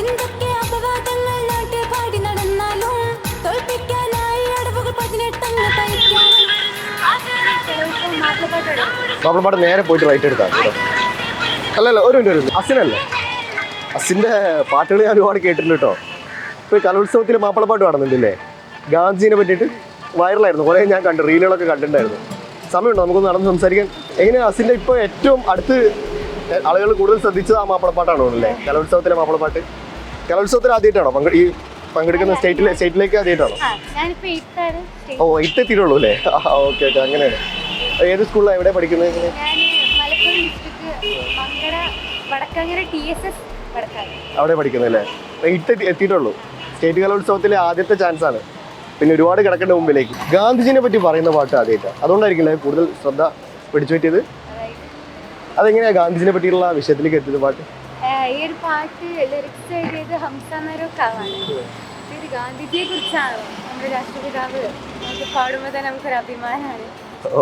എന്തൊക്കെ അപവാദങ്ങൾ നാട്ടിൽ പാടി നടന്നാലും തോൽപ്പിക്കാനായി അടവുകൾ പതിനെട്ടങ്ങ് തയ്ക്കാം. നേരെ പോയിട്ട് റൈറ്റ് എടുത്താൽ അല്ലല്ല ഒരു മിനിറ്റ് ഒരു അസിനല്ലേ? അസിന്റെ പാട്ടുകൾ ഞാൻ ഒരുപാട് കേട്ടിട്ടുണ്ട് കേട്ടോ ഇപ്പോൾ ഈ കലോത്സവത്തിൽ മാപ്പിളപ്പാട്ട് പാടുന്നുണ്ടല്ലേ? ഗാന്ധിജിനെ പറ്റിയിട്ട് വൈറലായിരുന്നു കുറേ ഞാൻ കണ്ടു റീലുകളൊക്കെ കണ്ടിട്ടുണ്ടായിരുന്നു. സമയമുണ്ടോ? നമുക്കൊന്ന് നടന്ന് സംസാരിക്കാൻ എങ്ങനെയാണ് അസിന്റെ ഇപ്പോൾ ഏറ്റവും അടുത്ത് ആളുകൾ കൂടുതൽ ശ്രദ്ധിച്ചത് ആ മാപ്പിളപ്പാട്ടാണോ അല്ലേ? കലോത്സവത്തിലെ മാപ്പിളപ്പാട്ട്? കലോത്സവത്തിൽ ആദ്യമായിട്ടാണോ? ഈ പങ്കെടുക്കുന്ന സ്റ്റേറ്റിലെ സ്റ്റേറ്റിലേക്ക് ആദ്യമായിട്ടാണോ? ഓ എട്ട് എത്തിയിട്ടുള്ളൂ അല്ലേ? ഓക്കെ ഓക്കെ അങ്ങനെയാണ്. ഏത് സ്കൂളിലാണ് എവിടെ പഠിക്കുന്നത് അവിടെ പഠിക്കുന്നല്ലേ എയ്ത്ത് എത്തിയിട്ടുള്ളൂ. സ്റ്റേറ്റ് കലോത്സവത്തിലെ ആദ്യത്തെ ചാൻസ് ആണ്. പിന്നെ ഒരുപാട് കിടക്കേണ്ട മുമ്പിലേക്ക്. ഗാന്ധിജിനെ പറ്റി പറയുന്ന പാട്ട് ആദ്യമായിട്ടാണ് അതുകൊണ്ടായിരിക്കില്ലേ കൂടുതൽ ശ്രദ്ധ പിടിച്ചു പറ്റിയത് അതെങ്ങനെയാ ഗാന്ധിജിനെ പറ്റിയുള്ള വിഷയത്തിലേക്ക് എത്തിയത് പാട്ട്? ഈ ഒരു പാട്ട് ലിറിക്സ് എഴുതിയത് ഹംസ നരോക്കാവാണ്. ഇത് ഗാന്ധിജിയെ കുറിച്ചാണ് നമ്മുടെ രാഷ്ട്രപിതാവ് നമുക്ക് പാടുമ്പോൾ തന്നെ നമുക്കൊരു അഭിമാനമാണ്.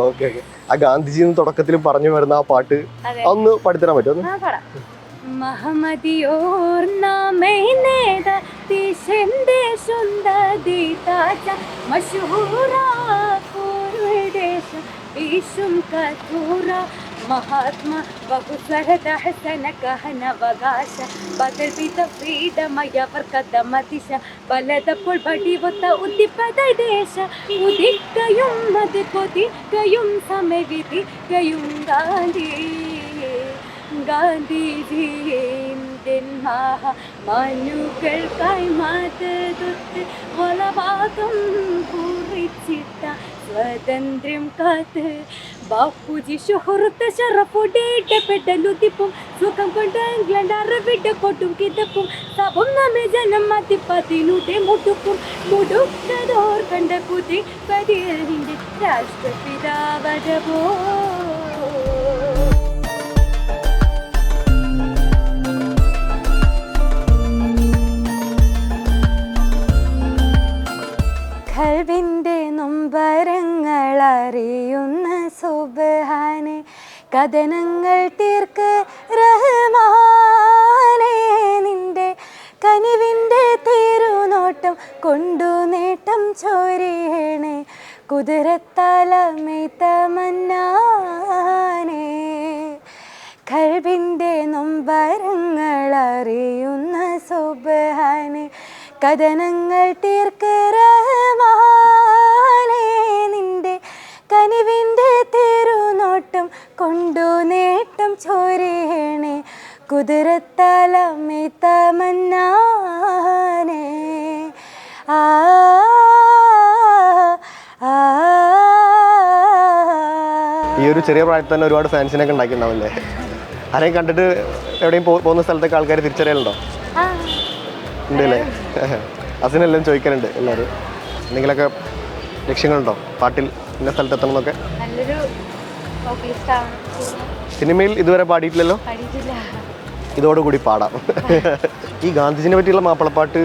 Okay okay. ആ ഗാന്ധിജി തുടക്കത്തിൽ പറഞ്ഞു വരുന്ന ആ പാട്ട് ഒന്ന് പഠിത്തരാൻ പറ്റുമോ മഹാത്മ ബഹുസഹത ഹസന കഹനവകാശ പകൽപിത ഫ്രീഡമയവർ കഥമതിശ വലതപ്പോൾ വടിവൊത്ത ഉദിപ്പതദേശ ഉദിക്കയും മത് കൊതിക്കയും സമവിധിക്കയും ഗാന്ധി ഗാന്ധിജിയേ தென்மாக மனுக்கள் கைமாத்ததுத்து உலவாகம் குறிச்சிட்ட சுதந்திரம் காத்து ബാപ്പുജി സുഹൃത്ത് ഷറഫുടേറ്റ പെടലുതിപ്പും സുഖം കൊണ്ട് കൊട്ടും കിതപ്പും. സഭം നമ്മെ ജനം മതിപ്പതിനുടെ മുടുക്കും മുടുക്കതോർ കണ്ട കുതി പതിയറിന്റെ രാഷ്ട്രപിതാവടവോ കഥനങ്ങൾ തീർക്ക് റഹ്മാനേ നിന്റെ കനിവിന്റെ തിരുനോട്ടം കൊണ്ടു നേട്ടം ചോരിയണേ കുതിരത്താലമേത്ത കഴിവിന്റെ നൊമ്പരങ്ങളറിയുന്ന സുബഹാനെ കഥനങ്ങൾ തീർക്ക് റഹ്മാനേ നിന്റെ കനിവിന്റെ തിരുനോട്ടം കുതിരത്താലമിത്ത മന്നാനേ ആ ഈ ഒരു ചെറിയ പ്രായത്തിൽ തന്നെ ഒരുപാട് ഫാൻസിനൊക്കെ ഉണ്ടാക്കിയിട്ടുണ്ടാവില്ലേ? ആരെയും കണ്ടിട്ട് എവിടെയും പോകുന്ന സ്ഥലത്തൊക്കെ ആൾക്കാർ തിരിച്ചറിയലുണ്ടോ? ഉണ്ടല്ലേ? അസിനെല്ലാം ചോദിക്കാനുണ്ട് എല്ലാവരും. എന്തെങ്കിലുമൊക്കെ ലക്ഷ്യങ്ങളുണ്ടോ? പാട്ടിൽ ഇന്ന സ്ഥലത്ത് എത്തണം എന്നൊക്കെ സിനിമയിൽ ഇതുവരെ പാടിയിട്ടില്ലല്ലോ? ഇതോടുകൂടി പാടാം. ഈ ഗാന്ധിജിനെ പറ്റിയുള്ള മാപ്പിളപ്പാട്ട്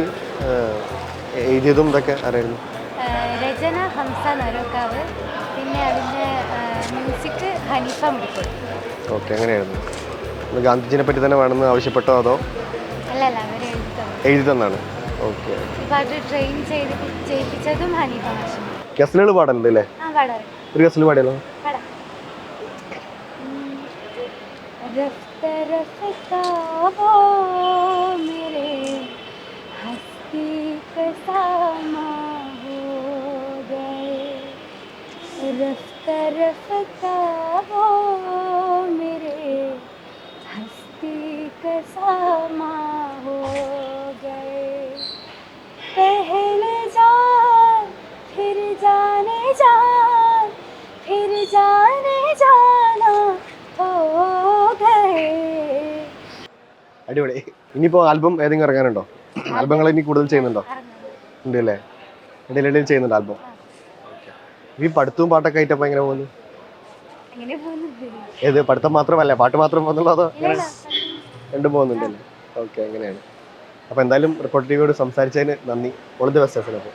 എഴുതിയതും ഇതൊക്കെ അറിയായിരുന്നു രചന ഹംസ നരോക്കാവ് പിന്നെ അതിന്റെ മ്യൂസിക് ഹനീഫ മുടിക്കോട്. ഓക്കെ അങ്ങനെയായിരുന്നു. ഗാന്ധിജിനെ പറ്റി തന്നെ വേണമെന്ന് ആവശ്യപ്പെട്ടോ അതോ? അല്ലല്ല അവർ എഴുതി തന്നു. എഴുതി തന്നാണ്. ഓക്കെ. ട്രെയിൻ ചെയ്യിപ്പിച്ചതും ഹനീഫ ഗസലുകൾ പാടലുണ്ട് അല്ലേ? ഒരു ഗസൽ പാടിയല്ലോ പാടാം. तरफ़ का वो मेरे हस्ती कसामा हो गए। रफ तरफ़ का वो मेरे हस्ती कसामा हो അടിപൊളി. ഇനിയിപ്പോ ആൽബം ഏതെങ്കിലും ഇറങ്ങാനുണ്ടോ? ആൽബങ്ങൾ ഇനി കൂടുതൽ ചെയ്യുന്നുണ്ടോ? ഉണ്ട് അല്ലേ ഇടയിലിടയിൽ ചെയ്യുന്നുണ്ട് ആൽബം ഈ പഠിത്തവും പാട്ടൊക്കെ ആയിട്ട് എങ്ങനെ പോകുന്നു? ഏത് പഠിത്തം മാത്രമല്ല പാട്ട് മാത്രം പോകുന്നുള്ളൂ അതോ രണ്ടും പോകുന്നുണ്ടല്ലേ? ഓക്കെ അങ്ങനെയാണ്. അപ്പോൾ എന്തായാലും റിപ്പോർട്ട് ടിവിയോട് സംസാരിച്ചതിന് നന്ദി. ഓൾ ദി ബെസ്റ്റ് അപ്പോൾ